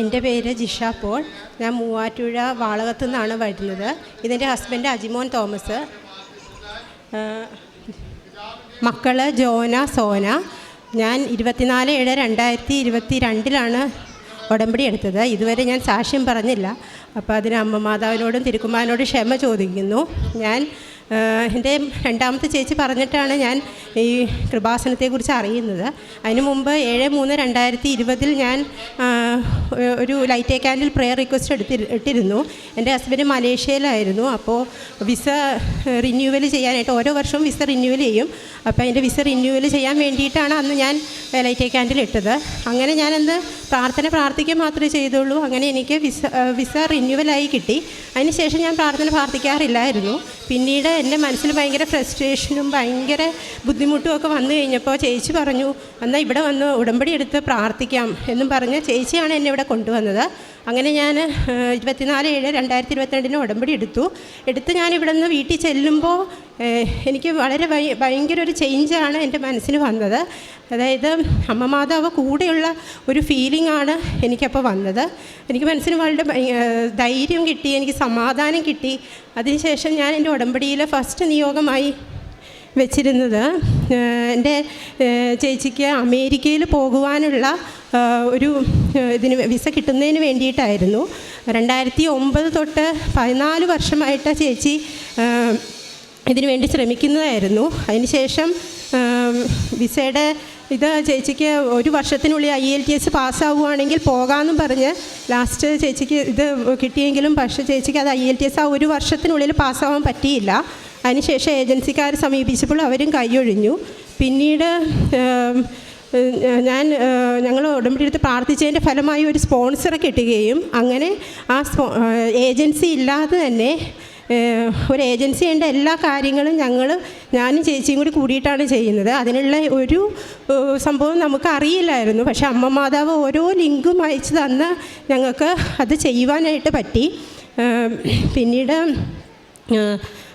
എന്റെ പേര് ജിഷ പോൾ. ഞാൻ മൂവാറ്റുപുഴ വാളകത്തു നിന്നാണ് വരുന്നത്. ഇതെന്റെ ഹസ്ബൻഡ് അജിമോൻ തോമസ്. മക്കൾ ജോന സോന. ഞാൻ ഇരുപത്തിനാല് ഏഴ് രണ്ടായിരത്തി ഇരുപത്തി രണ്ടിലാണ് ഉടമ്പടി എടുത്തത്. ഇതുവരെ ഞാൻ സാക്ഷ്യം പറഞ്ഞില്ല. അപ്പോൾ അതിന് അമ്മ മാതാവിനോടും തിരുക്കുമാരനോടും ക്ഷമ ചോദിക്കുന്നു. ഞാൻ എന്റെ രണ്ടാമത്തെ ചേച്ചി പറഞ്ഞിട്ടാണ് ഞാൻ ഈ കൃപാസനത്തെക്കുറിച്ച് അറിയുന്നത്. അതിന് മുമ്പ് ഏഴ് മൂന്ന് രണ്ടായിരത്തി ഇരുപതിൽ ഞാൻ ഒരു light a candle prayer request എടുത്തി ഇട്ടിരുന്നു. എന്റെ ഹസ്ബൻഡ് മലേഷ്യയിലായിരുന്നു. അപ്പോൾ വിസ റിന്യൂവൽ ചെയ്യാനായിട്ട് ഓരോ വർഷവും വിസ റിന്യൂവൽ ചെയ്യും. അപ്പോൾ അതിന്റെ വിസ റിന്യൂവൽ ചെയ്യാൻ വേണ്ടിയിട്ടാണ് അന്ന് ഞാൻ ലൈറ്റ് എ കാൻഡിൽ ഇട്ടത്. അങ്ങനെ ഞാനന്ന് പ്രാർത്ഥന പ്രാർത്ഥിക്കുക മാത്രമേ ചെയ്തുള്ളൂ. അങ്ങനെ എനിക്ക് വിസ വിസ റിന്യൂവലായി കിട്ടി. അതിനുശേഷം ഞാൻ പ്രാർത്ഥന പ്രാർത്ഥിക്കാറില്ലായിരുന്നു. പിന്നീട് എന്റെ മനസ്സിൽ ഭയങ്കര ഫ്രസ്ട്രേഷനും ഭയങ്കര ബുദ്ധിമുട്ടും ഒക്കെ വന്നു കഴിഞ്ഞപ്പോൾ ചേച്ചി പറഞ്ഞു എന്നാൽ ഇവിടെ വന്ന് ഉടമ്പടി എടുത്ത് പ്രാർത്ഥിക്കാം എന്നും പറഞ്ഞ് ചേച്ചിയാണ് എന്നെ ഇവിടെ കൊണ്ടുവന്നത്. അങ്ങനെ ഞാൻ ഇരുപത്തിനാല് ഏഴ് രണ്ടായിരത്തി ഇരുപത്തിരണ്ടിന് ഉടമ്പടി എടുത്തു. എടുത്ത് ഞാൻ ഇവിടെ നിന്ന് വീട്ടിൽ ചെല്ലുമ്പോൾ എനിക്ക് വളരെ ഭയ- ഭയങ്കര ഒരു ചേഞ്ചാണ് എന്റെ മനസ്സിന് വന്നത്. അതായത് അമ്മ മാതാവ് കൂടെയുള്ള ഒരു ഫീലിംഗ് ആണ് എനിക്കപ്പോൾ വന്നത്. എനിക്ക് മനസ്സിന് വളരെ ധൈര്യം കിട്ടി എനിക്ക് സമാധാനം കിട്ടി. അതിനുശേഷം ഞാൻ എന്റെ ഉടമ്പടിയിലെ ഫസ്റ്റ് നിയോഗമായി വെച്ചിരുന്നത്. എന്റെ ചേച്ചിക്ക് അമേരിക്കയിൽ പോകുവാനുള്ള ഒരു ഇതിന് വിസ കിട്ടുന്നതിന് വേണ്ടിയിട്ടായിരുന്നു. രണ്ടായിരത്തി ഒമ്പത് തൊട്ട് പതിനാല് വർഷമായിട്ട് ചേച്ചി ഇതിനു വേണ്ടി ശ്രമിക്കുന്നതായിരുന്നു. അതിനുശേഷം ശേഷം വിസയുടെ ഇത് ചേച്ചിക്ക് ഒരു വർഷത്തിനുള്ളിൽ ഐ എൽ ടി എസ് പാസ്സാവുകയാണെങ്കിൽ പോകാമെന്നും പറഞ്ഞ് ലാസ്റ്റ് ചേച്ചിക്ക് ഇത് കിട്ടിയെങ്കിലും പക്ഷേ ചേച്ചിക്ക് അത് ഐ എൽ ടി എസ് ആ ഒരു വർഷത്തിനുള്ളിൽ പാസ്സാവാൻ പറ്റിയില്ല. അതിനുശേഷം ഏജൻസിക്കാർ സമീപിച്ചപ്പോൾ അവരും കൈയൊഴിഞ്ഞു. പിന്നീട് ഞാൻ ഞങ്ങൾ ഉടമ്പടി എടുത്ത് പ്രാർത്ഥിച്ചതിന്റെ ഫലമായി ഒരു സ്പോൺസറെ കിട്ടുകയും അങ്ങനെ ആ സ്പോ ഏജൻസി ഇല്ലാതെ തന്നെ ഒരു ഏജൻസി ഏജൻസിയുടെ എല്ലാ കാര്യങ്ങളും ഞങ്ങൾ ഞാനും ചേച്ചിയും കൂടി കൂടിയിട്ടാണ് ചെയ്യുന്നത്. അതിനുള്ള ഒരു സംഭവം നമുക്ക് അറിയില്ലായിരുന്നു. പക്ഷെ അമ്മ മാതാവ് ഓരോ ലിങ്കും അയച്ചു തന്ന ഞങ്ങൾക്ക് അത് ചെയ്യുവാനായിട്ട് പറ്റി. പിന്നീട്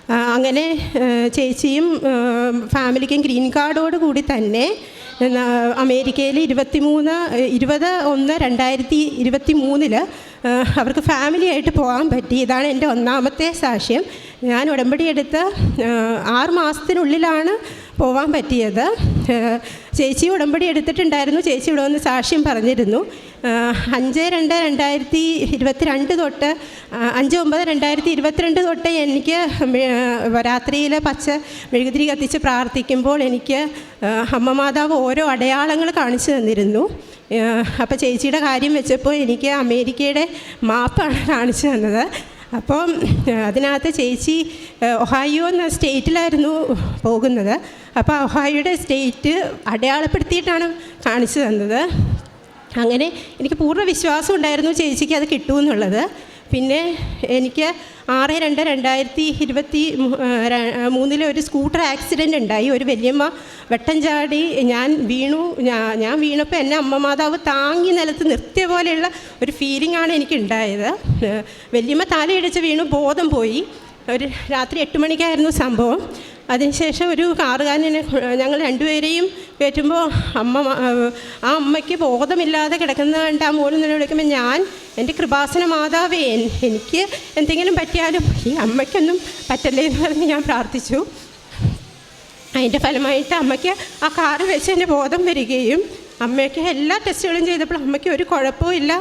അങ്ങനെ ചേച്ചിയും ഫാമിലിക്കും ഗ്രീൻ കാർഡോട് കൂടി തന്നെ അമേരിക്കയിൽ ഇരുപത്തി മൂന്ന് ഇരുപത് ഒന്ന് രണ്ടായിരത്തി ഇരുപത്തി മൂന്നിൽ അവർക്ക് ഫാമിലിയായിട്ട് പോകാൻ പറ്റി. ഇതാണ് എന്റെ ഒന്നാമത്തെ സാക്ഷ്യം. ഞാൻ ഉടമ്പടി എടുത്ത് ആറ് മാസത്തിനുള്ളിലാണ് പോകാൻ പറ്റിയത്. ചേച്ചി ഉടമ്പടി എടുത്തിട്ടുണ്ടായിരുന്നു. ചേച്ചി ഇവിടെ വന്ന് സാക്ഷ്യം പറഞ്ഞിരുന്നു. അഞ്ച് രണ്ട് രണ്ടായിരത്തി ഇരുപത്തിരണ്ട് തൊട്ട് അഞ്ച് ഒമ്പത് രണ്ടായിരത്തി ഇരുപത്തിരണ്ട് തൊട്ട് എനിക്ക് രാത്രിയിൽ പച്ച മെഴുകുതിരി കത്തിച്ച് പ്രാർത്ഥിക്കുമ്പോൾ എനിക്ക് അമ്മ മാതാവ് ഓരോ അടയാളങ്ങൾ കാണിച്ചു തന്നിരുന്നു. അപ്പോൾ ചേച്ചിയുടെ കാര്യം വെച്ചപ്പോൾ എനിക്ക് അമേരിക്കയുടെ മാപ്പാണ് കാണിച്ചു തന്നത്. അപ്പം അതിനകത്ത് ചേച്ചി ഒഹായോ എന്ന സ്റ്റേറ്റിലായിരുന്നു പോകുന്നത്. അപ്പോൾ ഒഹായോയുടെ സ്റ്റേറ്റ് അടയാളപ്പെടുത്തിയിട്ടാണ് കാണിച്ചു തന്നത്. അങ്ങനെ എനിക്ക് പൂർണ വിശ്വാസം ഉണ്ടായിരുന്നു ചേച്ചിക്ക് അത് കിട്ടുമെന്നുള്ളത് പിന്നെ എനിക്ക് ആറ് രണ്ട് രണ്ടായിരത്തി ഇരുപത്തി മൂന്നിൽ ഒരു സ്കൂട്ടർ ആക്സിഡന്റ് ഉണ്ടായി. ഒരു വലിയമ്മ വെട്ടം ചാടി ഞാൻ വീണു. ഞാൻ വീണപ്പോൾ എന്നെ അമ്മ മാതാവ് താങ്ങി നിലത്ത് നിർത്തിയ പോലെയുള്ള ഒരു ഫീലിംഗ് ആണ് എനിക്ക് ഉണ്ടായത് വലിയമ്മ വല്യമ്മ തലയിടിച്ച് വീണു ബോധം പോയി. ഒരു രാത്രി എട്ട് മണിക്കായിരുന്നു സംഭവം. അതിനുശേഷം ഒരു കാറുകാരനെ ഞങ്ങൾ രണ്ടുപേരെയും കയറ്റുമ്പോൾ അമ്മ ആ അമ്മയ്ക്ക് ബോധമില്ലാതെ കിടക്കുന്നത് കണ്ട് ആ മോളിൽ നിന്ന് വിളിക്കുമ്പോൾ ഞാൻ എന്റെ കൃപാസന മാതാവേ എനിക്ക് എന്തെങ്കിലും പറ്റിയാലും ഈ അമ്മയ്ക്കൊന്നും പറ്റല്ലേ എന്ന് പറഞ്ഞ് ഞാൻ പ്രാർത്ഥിച്ചു. അതിന്റെ ഫലമായിട്ട് അമ്മയ്ക്ക് ആ കാറ് വെച്ച് എന്റെ ബോധം വരികയും അമ്മയ്ക്ക് എല്ലാ ടെസ്റ്റുകളും ചെയ്തപ്പോൾ അമ്മയ്ക്ക് ഒരു കുഴപ്പവും ഇല്ല.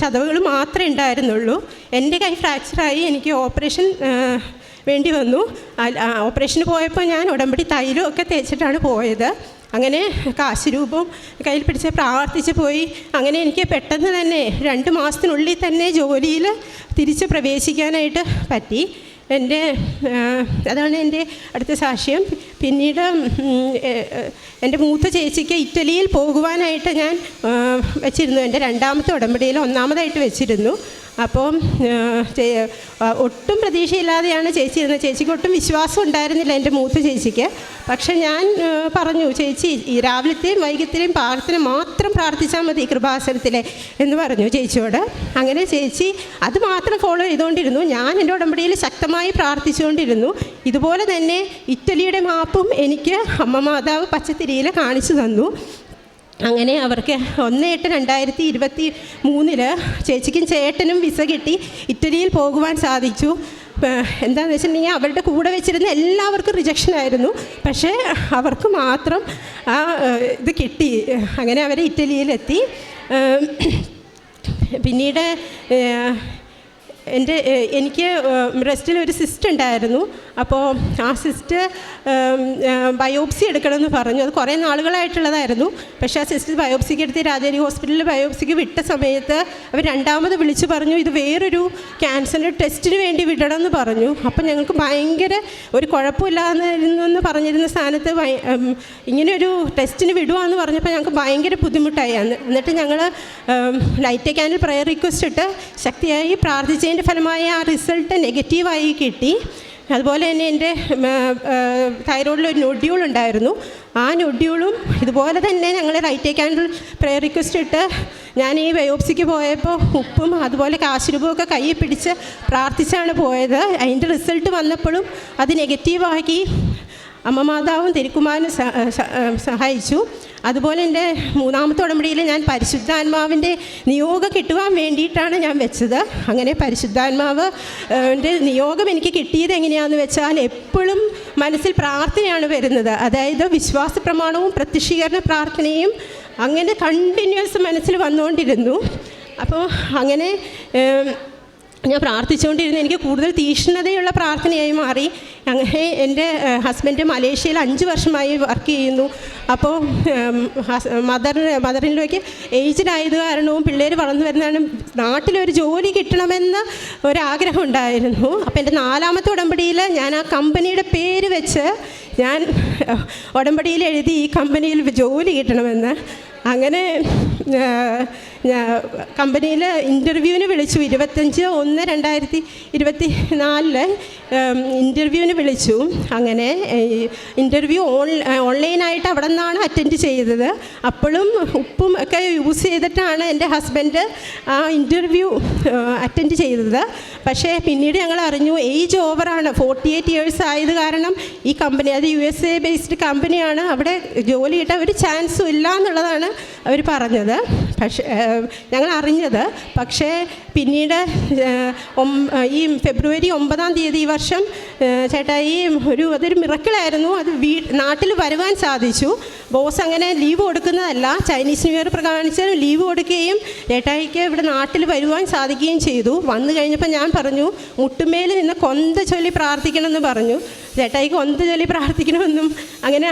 ചതവുകൾ മാത്രമേ ഉണ്ടായിരുന്നുള്ളൂ. എന്റെ കൈ ഫ്രാക്ചറായി എനിക്ക് ഓപ്പറേഷൻ വേണ്ടി വന്നു. ഓപ്പറേഷന് പോയപ്പോൾ ഞാൻ ഉടമ്പടി തൈലും ഒക്കെ തേച്ചിട്ടാണ് പോയത്. അങ്ങനെ കാശ് രൂപം കയ്യിൽ പിടിച്ച് പ്രാർത്ഥിച്ച് പോയി. അങ്ങനെ എനിക്ക് പെട്ടെന്ന് തന്നെ രണ്ട് മാസത്തിനുള്ളിൽ തന്നെ ജോലിയിൽ തിരിച്ച് പ്രവേശിക്കാനായിട്ട് പറ്റി. എന്റെ അതാണ് എന്റെ അടുത്ത സാക്ഷ്യം. പിന്നീട് എന്റെ മൂത്ത ചേച്ചിക്ക് ഇറ്റലിയിൽ പോകുവാനായിട്ട് ഞാൻ വെച്ചിരുന്നു. എന്റെ രണ്ടാമത്തെ ഉടമ്പടിയിൽ ഒന്നാമതായിട്ട് വെച്ചിരുന്നു. അപ്പം ആ, ചേ- ആ, ഒട്ടും പ്രതീക്ഷയില്ലാതെയാണ് ചേച്ചി ഇരുന്നത്. ചേച്ചിക്ക് ഒട്ടും വിശ്വാസം ഉണ്ടായിരുന്നില്ല എന്റെ മൂത്ത ചേച്ചിക്ക്. പക്ഷെ ഞാൻ പറഞ്ഞു ചേച്ചി രാവിലത്തെയും വൈകിട്ടത്തെയും പ്രാർത്ഥന മാത്രം പ്രാർത്ഥിച്ചാൽ മതി കൃപാസനത്തിലെ എന്ന് പറഞ്ഞു ചേച്ചിയോട്. അങ്ങനെ ചേച്ചി അത് മാത്രം ഫോളോ ചെയ്തുകൊണ്ടിരുന്നു. ഞാൻ എന്റെ ഉടമ്പടിയിൽ ശക്തമായി പ്രാർത്ഥിച്ചുകൊണ്ടിരുന്നു. ഇതുപോലെ തന്നെ ഇറ്റലിയുടെ മാപ്പും എനിക്ക് അമ്മ മാതാവ് പച്ചത്തിരിയിൽ കാണിച്ചു തന്നു. അങ്ങനെ അവർക്ക് ഒന്ന് എട്ട് രണ്ടായിരത്തി ഇരുപത്തി മൂന്നിൽ ചേച്ചിക്കും ചേട്ടനും വിസ കിട്ടി. ഇറ്റലിയിൽ പോകുവാൻ സാധിച്ചു. എന്താണെന്ന് വെച്ചിട്ടുണ്ടെങ്കിൽ അവരുടെ കൂടെ വെച്ചിരുന്ന എല്ലാവർക്കും റിജക്ഷൻ ആയിരുന്നു. പക്ഷേ അവർക്ക് മാത്രം ആ ഇത് കിട്ടി. അങ്ങനെ അവർ ഇറ്റലിയിലെത്തി. പിന്നീട് എന്റെ എനിക്ക് ബ്രസ്റ്റിൽ ഒരു സിസ്റ്റ് ഉണ്ടായിരുന്നു. അപ്പോൾ ആ സിസ്റ്റ് ബയോപ്സി എടുക്കണമെന്ന് പറഞ്ഞു. അത് കുറേ നാളുകളായിട്ടുള്ളതായിരുന്നു. പക്ഷേ ആ സിസ്റ്റ് ബയോപ്സിക്ക് എടുത്ത് രാജേരി ഹോസ്പിറ്റലിൽ ബയോപ്സിക്ക് വിട്ട സമയത്ത് അവർ രണ്ടാമത് വിളിച്ചു പറഞ്ഞു ഇത് വേറൊരു ക്യാൻസറിന്റെ ടെസ്റ്റിന് വേണ്ടി വിടണമെന്ന് പറഞ്ഞു. അപ്പം ഞങ്ങൾക്ക് ഭയങ്കര ഒരു കുഴപ്പമില്ലാന്നിരുന്നെന്ന് പറഞ്ഞിരുന്ന സ്ഥാനത്ത് ഇങ്ങനെയൊരു ടെസ്റ്റിന് വിടുവാന്ന് പറഞ്ഞപ്പോൾ ഞങ്ങൾക്ക് ഭയങ്കര ബുദ്ധിമുട്ടായി. എന്നിട്ട് ഞങ്ങൾ ലൈറ്റ് ക്യാനിൽ പ്രയർ റിക്വസ്റ്റ് ഇട്ട് ശക്തിയായി പ്രാർത്ഥിച്ചതിന്റെ ഫലമായി ആ റിസൾട്ട് നെഗറ്റീവായി കിട്ടി. അതുപോലെ തന്നെ എന്റെ തൈറോയിഡിൽ ഒരു നൊഡ്യൂൾ ഉണ്ടായിരുന്നു. ആ നൊഡ്യൂളും ഇതുപോലെ തന്നെ ഞങ്ങൾ റൈറ്റ് ക്യാൻഡിൽ പ്രയർ റിക്വസ്റ്റ് ഇട്ട് ഞാൻ ഈ ബയോപ്സിക്ക് പോയപ്പോൾ ഉപ്പും അതുപോലെ കാശുരൂപവും ഒക്കെ കയ്യിൽ പിടിച്ച് പ്രാർത്ഥിച്ചാണ് പോയത്. അതിന്റെ റിസൾട്ട് വന്നപ്പോഴും അത് നെഗറ്റീവാക്കി അമ്മ മാതാവും തിരുക്കുമാരനും സഹായിച്ചു. അതുപോലെ എന്റെ മൂന്നാമത്തെ ഉടമ്പടിയിൽ ഞാൻ പരിശുദ്ധാത്മാവിന്റെ നിയോഗം കിട്ടുവാൻ വേണ്ടിയിട്ടാണ് ഞാൻ വെച്ചത്. അങ്ങനെ പരിശുദ്ധാത്മാവ് നിയോഗം എനിക്ക് കിട്ടിയത് എങ്ങനെയാണെന്ന് വെച്ചാൽ എപ്പോഴും മനസ്സിൽ പ്രാർത്ഥനയാണ് വരുന്നത്. അതായത് വിശ്വാസ പ്രമാണവും പ്രത്യക്ഷീകരണ പ്രാർത്ഥനയും അങ്ങനെ കണ്ടിന്യൂസ് മനസ്സിൽ വന്നുകൊണ്ടിരുന്നു. അപ്പോൾ അങ്ങനെ ഞാൻ പ്രാർത്ഥിച്ചുകൊണ്ടിരുന്നു എനിക്ക് കൂടുതൽ തീക്ഷ്ണതയുള്ള പ്രാർത്ഥനയായി മാറി. അങ്ങനെ എന്റെ ഹസ്ബൻഡ് മലേഷ്യയിൽ അഞ്ച് വർഷമായി വർക്ക് ചെയ്യുന്നു. അപ്പോൾ മദറിന് മദറിനിലേക്ക് ഏജ്ഡ് ആയത് കാരണവും പിള്ളേർ വളർന്നു വരുന്നതാണ് നാട്ടിലൊരു ജോലി കിട്ടണമെന്ന ഒരാഗ്രഹം ഉണ്ടായിരുന്നു അപ്പോൾ എന്റെ നാലാമത്തെ ഉടമ്പടിയിൽ ഞാൻ ആ കമ്പനിയുടെ പേര് വെച്ച് ഞാൻ ഉടമ്പടിയിൽ എഴുതി ഈ കമ്പനിയിൽ ജോലി കിട്ടണമെന്ന്. അങ്ങനെ കമ്പനിയിൽ ഇന്റർവ്യൂവിന് വിളിച്ചു. ഇരുപത്തഞ്ച് ഒന്ന് രണ്ടായിരത്തി ഇരുപത്തി നാലിൽ ഇന്റർവ്യൂവിന് വിളിച്ചു. അങ്ങനെ ഇന്റർവ്യൂ ഓൺ ഓൺലൈനായിട്ട് അവിടെ നിന്നാണ് അറ്റൻഡ് ചെയ്തത്. അപ്പോഴും ഉപ്പും ഒക്കെ യൂസ് ചെയ്തിട്ടാണ് എന്റെ ഹസ്ബൻഡ് ആ ഇന്റർവ്യൂ അറ്റൻഡ് ചെയ്തത്. പക്ഷേ പിന്നീട് ഞങ്ങൾ അറിഞ്ഞു ഏജ് ഓവറാണ്. ഫോർട്ടി എയ്റ്റ് ഇയേഴ്സ് ആയത് കാരണം ഈ കമ്പനി അത് യു എസ് എ ബേസ്ഡ് കമ്പനിയാണ്. അവിടെ ജോലി കിട്ടാൻ ഒരു ചാൻസും ഇല്ല എന്നുള്ളതാണ് അവർ പറഞ്ഞത്. പക്ഷേ ഞങ്ങൾ അറിഞ്ഞത്. പക്ഷേ പിന്നീട് ഈ ഫെബ്രുവരി ഒമ്പതാം തീയതി ഈ വർഷം ചേട്ടാ ചേട്ടായി ഒരു അതൊരു മിറക്കിളായിരുന്നു അത് വീ നാട്ടിൽ വരുവാൻ സാധിച്ചു. ബോസ് അങ്ങനെ ലീവ് കൊടുക്കുന്നതല്ല. ചൈനീസ് ന്യൂ ഇയർ പ്രമാണിച്ച് ലീവ് കൊടുക്കുകയും ചേട്ടായിക്ക് ഇവിടെ നാട്ടിൽ വരുവാൻ സാധിക്കുകയും ചെയ്തു. വന്നു കഴിഞ്ഞപ്പോൾ ഞാൻ പറഞ്ഞു മുട്ടുമേൽ നിന്ന് കൊന്ത ചൊല്ലി പ്രാർത്ഥിക്കണമെന്ന് പറഞ്ഞു. ചേട്ടായിക്ക് കൊന്ത ചൊല്ലി പ്രാർത്ഥിക്കണമെന്നും അങ്ങനെ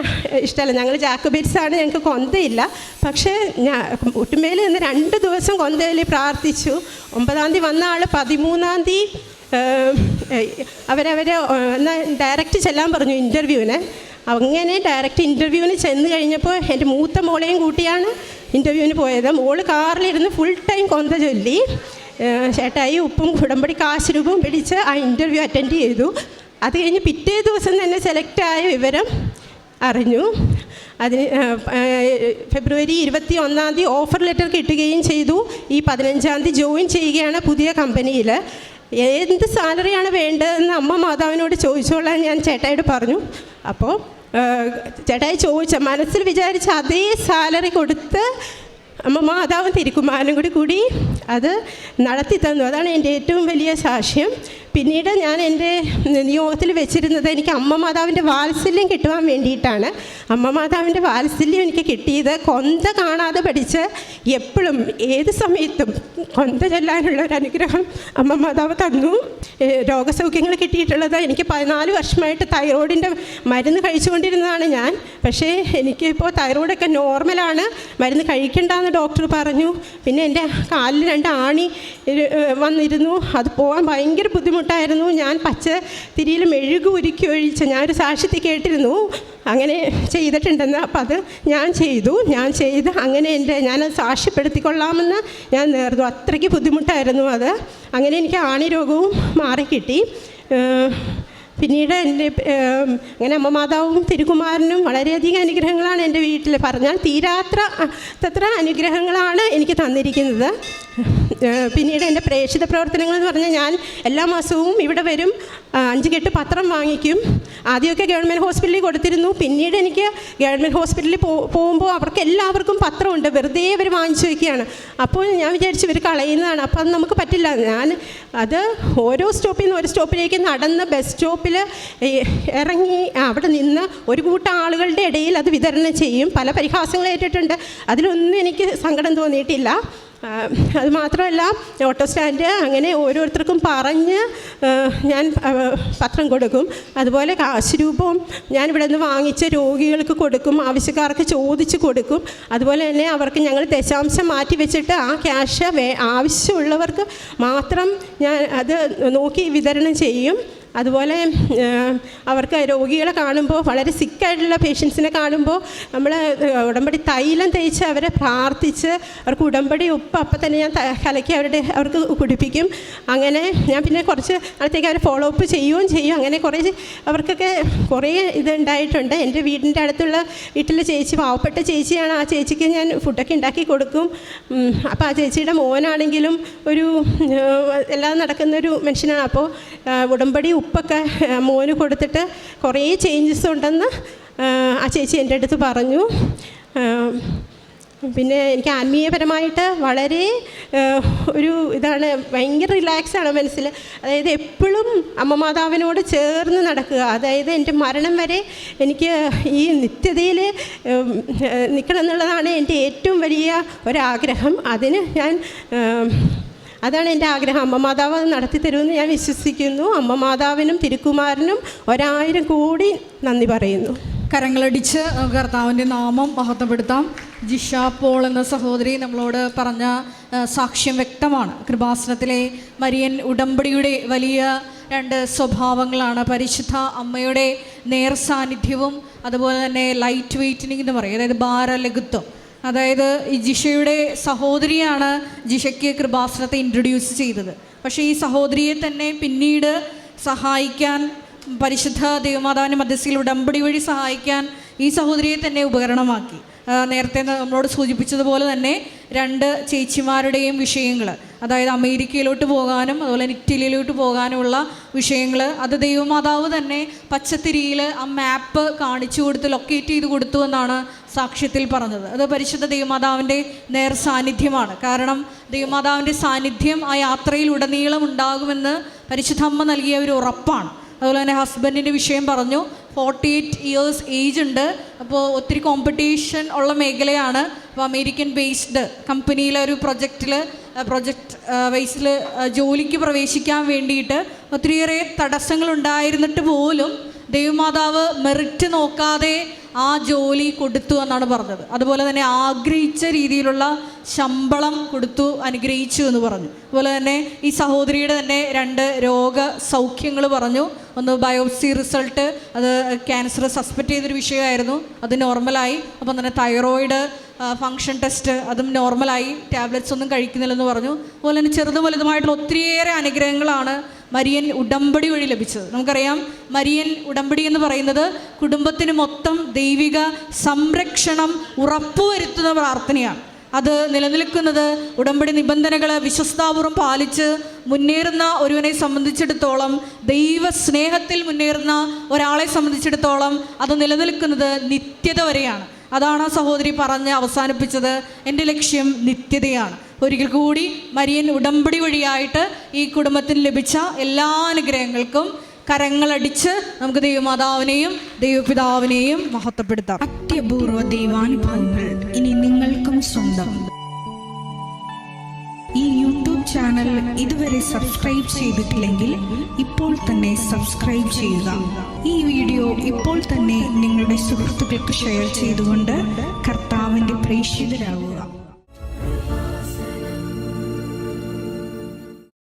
ഇഷ്ടമല്ല ഞങ്ങൾ ജാക്കബിറ്റ്സാണ് ഞങ്ങൾക്ക് കൊന്തയില്ല. പക്ഷേ ഞാൻ ഒട്ടുമേൽ നിന്ന് രണ്ട് ദിവസം കൊന്ത ചൊല്ലി പ്രാർത്ഥിച്ചു. ഒമ്പതാം തീയതി വന്ന ആൾ പതിമൂന്നാം തീയതി അവരവരെ എന്നാൽ ഡയറക്റ്റ് ചെല്ലാൻ പറഞ്ഞു ഇന്റർവ്യൂവിന്. അങ്ങനെ ഡയറക്റ്റ് ഇന്റർവ്യൂവിന് ചെന്ന് കഴിഞ്ഞപ്പോൾ എന്റെ മൂത്ത മോളെയും കൂട്ടിയാണ് ഇന്റർവ്യൂവിന് പോയത്. മോൾ കാറിലിരുന്ന് ഫുൾ ടൈം കൊന്ത ചൊല്ലി. ചേട്ടായി ഉപ്പും കുടമ്പടി കാശ് രൂപവും പിടിച്ച് ആ ഇന്റർവ്യൂ അറ്റൻഡ് ചെയ്തു. അത് കഴിഞ്ഞ് പിറ്റേ ദിവസം തന്നെ സെലക്റ്റായ വിവരം അറിഞ്ഞു. അതിന് ഫെബ്രുവരി ഇരുപത്തി ഒന്നാം തീയതി ഓഫർ ലെറ്റർ കിട്ടുകയും ചെയ്തു. ഈ പതിനഞ്ചാം തീയതി ജോയിൻ ചെയ്യുകയാണ് പുതിയ കമ്പനിയിൽ എന്ത് സാലറിയാണ് വേണ്ടതെന്ന് അമ്മ മാതാവിനോട് ചോദിച്ചോളാൻ ഞാൻ ചേട്ടായിട്ട് പറഞ്ഞു. അപ്പോൾ ചേട്ടായി ചോദിച്ച മനസ്സിൽ വിചാരിച്ച അതേ സാലറി കൊടുത്ത് അമ്മ മാതാവും തിരുക്കുമാരനും കൂടി കൂടി അത് നടത്തി തന്നു. അതാണ് എന്റെ ഏറ്റവും വലിയ സാക്ഷ്യം. പിന്നീട് ഞാൻ എന്റെ നിയോഗത്തിൽ വെച്ചിരുന്നത് എനിക്ക് അമ്മ മാതാവിന്റെ വാത്സല്യം കിട്ടുവാൻ വേണ്ടിയിട്ടാണ്. അമ്മ മാതാവിന്റെ വാത്സല്യം എനിക്ക് കിട്ടിയത് കൊന്ത കാണാതെ പഠിച്ച് എപ്പോഴും ഏത് സമയത്തും കൊന്ത ചെല്ലാനുള്ള ഒരു അനുഗ്രഹം അമ്മ മാതാവ് തന്നു. രോഗസൗഖ്യങ്ങൾ കിട്ടിയിട്ടുള്ളത് എനിക്ക് പതിനാല് വർഷമായിട്ട് തൈറോയിഡിന്റെ മരുന്ന് കഴിച്ചുകൊണ്ടിരുന്നതാണ് ഞാൻ. പക്ഷേ എനിക്കിപ്പോൾ തൈറോയിഡൊക്കെ നോർമലാണ്. മരുന്ന് കഴിക്കണ്ടെന്ന് ഡോക്ടർ പറഞ്ഞു. പിന്നെ എന്റെ കാലിൽ രണ്ട് ആണി വന്നിരുന്നു. അത് പോകാൻ ഭയങ്കര ബുദ്ധിമുട്ടായിരുന്നു. ഞാൻ പച്ച തിരിയിൽ മെഴുകു ഒരുക്കി ഒഴിച്ച് ഞാനൊരു സാക്ഷ്യത്തിൽ കേട്ടിരുന്നു. അങ്ങനെ ചെയ്തിട്ടുണ്ടെന്ന്. അപ്പം അത് ഞാൻ ചെയ്തു. ഞാൻ ചെയ്ത് അങ്ങനെ എന്റെ ഞാനത് സാക്ഷ്യപ്പെടുത്തിക്കൊള്ളാമെന്ന് ഞാൻ നേർന്നു. അത്രയ്ക്ക് ബുദ്ധിമുട്ടായിരുന്നു അത്. അങ്ങനെ എനിക്ക് ആണിരോഗവും മാറിക്കിട്ടി. പിന്നീട് എന്റെ അങ്ങനെ അമ്മ മാതാവും തിരുകുമാരനും വളരെയധികം അനുഗ്രഹങ്ങളാണ് എന്റെ വീട്ടിൽ. പറഞ്ഞാൽ തീരാത്ര തത്ര അനുഗ്രഹങ്ങളാണ് എനിക്ക് തന്നിരിക്കുന്നത്. പിന്നീട് എന്റെ പ്രേക്ഷിത പ്രവർത്തനങ്ങൾ എന്ന് പറഞ്ഞാൽ ഞാൻ എല്ലാ മാസവും ഇവിടെ വരും. അഞ്ച് കെട്ട് പത്രം വാങ്ങിക്കും. ആദ്യമൊക്കെ ഗവൺമെന്റ് ഹോസ്പിറ്റലിൽ കൊടുത്തിരുന്നു. പിന്നീട് എനിക്ക് ഗവൺമെന്റ് ഹോസ്പിറ്റലിൽ പോകുമ്പോൾ അവർക്ക് എല്ലാവർക്കും പത്രമുണ്ട്. വെറുതെ ഇവർ വാങ്ങിച്ചു വയ്ക്കുകയാണ്. അപ്പോൾ ഞാൻ വിചാരിച്ചു ഇവർ കളയുന്നതാണ്. അപ്പോൾ അത് നമുക്ക് പറ്റില്ല. ഞാൻ അത് ഓരോ സ്റ്റോപ്പിൽ നിന്ന് ഒരു സ്റ്റോപ്പിലേക്ക് നടന്ന് ബസ് സ്റ്റോപ്പിൽ ഇറങ്ങി അവിടെ നിന്ന് ഒരു കൂട്ടം ആളുകളുടെ ഇടയിൽ അത് വിതരണം ചെയ്യും. പല പരിഹാസങ്ങൾ ഏറ്റിട്ടുണ്ട്. അതിലൊന്നും എനിക്ക് സങ്കടം തോന്നിയിട്ടില്ല. അത് മാത്രമല്ല ഓട്ടോ സ്റ്റാൻഡ് അങ്ങനെ ഓരോരുത്തർക്കും പറഞ്ഞ് ഞാൻ പത്രം കൊടുക്കും. അതുപോലെ കാശ് രൂപവും ഞാൻ ഇവിടെ നിന്ന് വാങ്ങിച്ച രോഗികൾക്ക് കൊടുക്കും ആവശ്യക്കാർക്ക് ചോദിച്ച് കൊടുക്കും. അതുപോലെ തന്നെ അവർക്ക് ഞങ്ങൾ ദശാംശം മാറ്റി വെച്ചിട്ട് ആ ക്യാഷ് ആവശ്യമുള്ളവർക്ക് മാത്രം ഞാൻ അത് നോക്കി വിതരണം ചെയ്യും. അതുപോലെ അവർക്ക് രോഗികളെ കാണുമ്പോൾ വളരെ സിക്കായിട്ടുള്ള പേഷ്യൻസിനെ കാണുമ്പോൾ നമ്മൾ ഉടമ്പടി തൈലം തേച്ച് അവരെ പ്രാർത്ഥിച്ച് അവർക്ക് ഉടമ്പടി ഉപ്പ് അപ്പം തന്നെ ഞാൻ കലക്കി അവരുടെ അവർക്ക് കുടിപ്പിക്കും. അങ്ങനെ ഞാൻ പിന്നെ കുറച്ച് നാളത്തേക്ക് അവരെ ഫോളോ അപ്പ് ചെയ്യുകയും ചെയ്യും. അങ്ങനെ കുറേ അവർക്കൊക്കെ കുറേ ഇത് ഉണ്ടായിട്ടുണ്ട്. എന്റെ വീടിന്റെ അടുത്തുള്ള വീട്ടിലെ ചേച്ചി പാവപ്പെട്ട ചേച്ചിയാണ്. ആ ചേച്ചിക്ക് ഞാൻ ഫുഡൊക്കെ ഉണ്ടാക്കി കൊടുക്കും. അപ്പോൾ ആ ചേച്ചിയുടെ മോനാണെങ്കിലും ഒരു എല്ലാം നടക്കുന്ന ഒരു മനുഷ്യനാണ്. അപ്പോൾ ഉടമ്പടി ഉപ്പൊക്കെ മോന് കൊടുത്തിട്ട് കുറേ ചേഞ്ചസ് ഉണ്ടെന്ന് ആ ചേച്ചി എന്റെ അടുത്ത് പറഞ്ഞു. പിന്നെ എനിക്ക് ആത്മീയപരമായിട്ട് വളരെ ഒരു ഇതാണ് ഭയങ്കര റിലാക്സാണ് മനസ്സിൽ. അതായത് എപ്പോഴും അമ്മമാതാവിനോട് ചേർന്ന് നടക്കുക. അതായത് എന്റെ മരണം വരെ എനിക്ക് ഈ നിത്യതയിൽ നിൽക്കണം എന്നുള്ളതാണ് എന്റെ ഏറ്റവും വലിയ ഒരാഗ്രഹം. അതിന് ഞാൻ അതാണ് എന്റെ ആഗ്രഹം. അമ്മ മാതാവ് അത് നടത്തി തരുമെന്ന് ഞാൻ വിശ്വസിക്കുന്നു. അമ്മ മാതാവിനും തിരുക്കുമാരനും ഒരായിരം കോടി നന്ദി പറയുന്നു. കരങ്ങളടിച്ച് കർത്താവിന്റെ നാമം മഹത്വപ്പെടുത്താം. ജിഷ പോൾ എന്ന സഹോദരി നമ്മളോട് പറഞ്ഞ സാക്ഷ്യം വ്യക്തമാണ്. കൃപാസനത്തിലെ മരിയൻ ഉടമ്പടിയുടെ വലിയ രണ്ട് സ്വഭാവങ്ങളാണ്. പരിശുദ്ധ അമ്മയുടെ നേർ സാന്നിധ്യവും അതുപോലെ തന്നെ ലൈറ്റ് വെയ്റ്റിനിങ് എന്ന് പറയും. അതായത് ഭാരലഘുത്വം. അതായത് ഈ ജിഷയുടെ സഹോദരിയാണ് ജിഷയ്ക്ക് കൃപാസനത്തെ ഇൻട്രൊഡ്യൂസ് ചെയ്തത്. പക്ഷേ ഈ സഹോദരിയെ തന്നെ പിന്നീട് സഹായിക്കാൻ പരിശുദ്ധ ദേവമാതാവിന്റെ മധ്യസ്ഥയിൽ ഉടമ്പടി വഴി സഹായിക്കാൻ ഈ സഹോദരിയെ തന്നെ ഉപകരണമാക്കി. നേരത്തെ നമ്മളോട് സൂചിപ്പിച്ചതുപോലെ തന്നെ രണ്ട് ചേച്ചിമാരുടെയും വിഷയങ്ങൾ അതായത് അമേരിക്കയിലോട്ട് പോകാനും അതുപോലെ ഇറ്റലിയിലോട്ട് പോകാനുമുള്ള വിഷയങ്ങൾ അത് ദൈവമാതാവ് തന്നെ പച്ചത്തിരിയിൽ ആ മാപ്പ് കാണിച്ചു കൊടുത്ത് ലൊക്കേറ്റ് ചെയ്ത് കൊടുത്തു എന്നാണ് സാക്ഷ്യത്തിൽ പറഞ്ഞത്. അത് പരിശുദ്ധ ദൈവമാതാവിന്റെ നേർ സാന്നിധ്യമാണ്. കാരണം ദൈവമാതാവിന്റെ സാന്നിധ്യം ആ യാത്രയിൽ ഉടനീളം ഉണ്ടാകുമെന്ന് പരിശുദ്ധമ്മ നൽകിയ ഒരു ഉറപ്പാണ്. അതുപോലെ തന്നെ ഹസ്ബൻഡിന്റെ വിഷയം പറഞ്ഞു. ഫോർട്ടി എയ്റ്റ് ഇയേഴ്സ് ഏജ് ഉണ്ട്. അപ്പോൾ ഒത്തിരി കോമ്പറ്റീഷൻ ഉള്ള മേഖലയാണ്. അപ്പോൾ അമേരിക്കൻ ബേസ്ഡ് കമ്പനിയിലെ ഒരു പ്രൊജക്റ്റിൽ പ്രൊജക്റ്റ് വൈസിൽ ജോലിക്ക് പ്രവേശിക്കാൻ വേണ്ടിയിട്ട് ഒത്തിരിയേറെ തടസ്സങ്ങൾ ഉണ്ടായിരുന്നിട്ട് പോലും ദൈവമാതാവ് മെറിറ്റ് നോക്കാതെ ആ ജോലി കൊടുത്തു എന്നാണ് പറഞ്ഞത്. അതുപോലെ തന്നെ ആഗ്രഹിച്ച രീതിയിലുള്ള ശമ്പളം കൊടുത്തു അനുഗ്രഹിച്ചു എന്ന് പറഞ്ഞു. അതുപോലെ തന്നെ ഈ സഹോദരിയുടെ തന്നെ രണ്ട് രോഗ സൗഖ്യങ്ങൾ പറഞ്ഞു. ഒന്ന് ബയോപ്സി റിസൾട്ട് അത് ക്യാൻസർ സസ്പെക്ട് ചെയ്തൊരു വിഷയമായിരുന്നു. അത് നോർമലായി. അപ്പം തന്നെ തൈറോയിഡ് ഫങ്ഷൻ ടെസ്റ്റ് അതും നോർമലായി. ടാബ്ലറ്റ്സ് ഒന്നും കഴിക്കുന്നില്ലെന്ന് പറഞ്ഞു. അതുപോലെ തന്നെ ചെറുതും വലുതുമായിട്ടുള്ള ഒത്തിരിയേറെ അനുഗ്രഹങ്ങളാണ് മരിയൻ ഉടമ്പടി വഴി ലഭിച്ചത്. നമുക്കറിയാം മരിയൻ ഉടമ്പടി എന്ന് പറയുന്നത് കുടുംബത്തിന് മൊത്തം ദൈവിക സംരക്ഷണം ഉറപ്പുവരുത്തുന്ന പ്രാർത്ഥനയാണ്. അത് നിലനിൽക്കുന്നത് ഉടമ്പടി നിബന്ധനകൾ വിശ്വസ്താപൂർവം പാലിച്ച് മുന്നേറുന്ന ഒരുവനെ സംബന്ധിച്ചിടത്തോളം ദൈവ സ്നേഹത്തിൽ മുന്നേറുന്ന ഒരാളെ സംബന്ധിച്ചിടത്തോളം അത് നിലനിൽക്കുന്നത് നിത്യത വരെയാണ്. അതാണ് ആ സഹോദരി പറഞ്ഞ് അവസാനിപ്പിച്ചത്. എന്റെ ലക്ഷ്യം നിത്യതയാണ്. ഒരിക്കൽ കൂടി മരിയൻ ഉടമ്പടി വഴിയായിട്ട് ഈ കുടുംബത്തിന് ലഭിച്ച എല്ലാ അനുഗ്രഹങ്ങൾക്കും കരങ്ങളടിച്ച് നമുക്ക് ദൈവമാതാവിനെയും ദൈവപിതാവിനെയും മഹത്വപ്പെടുത്താം. അത്യപൂർവ ദൈവാനുഭവങ്ങൾ ഇനി നിങ്ങൾക്കും സ്വന്തം. ഈ യൂട്യൂബ് ചാനൽ ഇതുവരെ സബ്സ്ക്രൈബ് ചെയ്തിട്ടില്ലെങ്കിൽ ഇപ്പോൾ തന്നെ സബ്സ്ക്രൈബ് ചെയ്യുക. ഈ വീഡിയോ ഇപ്പോൾ തന്നെ നിങ്ങളുടെ സുഹൃത്തുക്കൾക്ക് ഷെയർ ചെയ്തുകൊണ്ട് കർത്താവിന്റെ പ്രേക്ഷിതരാകുക.